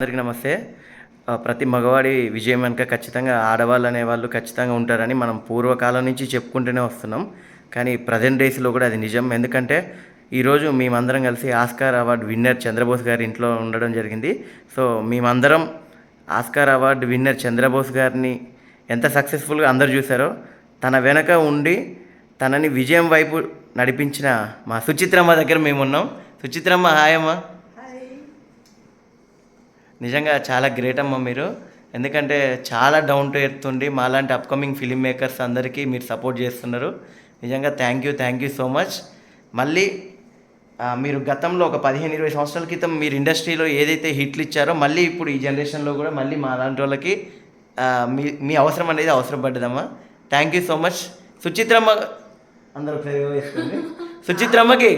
అందరికీ నమస్తే. ప్రతి మగవాడి విజయం వెనుక ఖచ్చితంగా ఆడవాళ్ళు అనేవాళ్ళు ఖచ్చితంగా ఉంటారని మనం పూర్వకాలం నుంచి చెప్పుకుంటూనే వస్తున్నాం. కానీ ప్రజెంట్ డేస్లో కూడా అది నిజం. ఎందుకంటే ఈరోజు మేమందరం కలిసి ఆస్కార్ అవార్డు విన్నర్ చంద్రబోస్ గారి ఇంట్లో ఉండడం జరిగింది. సో మేమందరం ఆస్కార్ అవార్డు విన్నర్ చంద్రబోస్ గారిని ఎంత సక్సెస్ఫుల్గా అందరు చూసారో తన వెనక ఉండి తనని విజయం వైపు నడిపించిన మా సుచిత్రమ్మ దగ్గర మేము ఉన్నాం సుచిత్రమ్మ హాయమ్మ నిజంగా చాలా గ్రేట్ అమ్మ మీరు. ఎందుకంటే చాలా డౌన్ టు ఎర్త్ ఉండి మాలాంటి అప్కమింగ్ ఫిలిం మేకర్స్ అందరికీ మీరు సపోర్ట్ చేస్తున్నారు. నిజంగా thank you thank you so much మళ్ళీ మీరు గతంలో ఒక పదిహేను ఇరవై సంవత్సరాల క్రితం మీరు ఇండస్ట్రీలో ఏదైతే హిట్లు ఇచ్చారో మళ్ళీ ఇప్పుడు ఈ జనరేషన్లో కూడా మళ్ళీ మా లాంటి వాళ్ళకి మీ మీ అవసరం అనేది అవసరం పడ్డదమ్మా. Thank you so much Suchitramma అందరూ ఒకసారి సుచిత్రమ్మకి.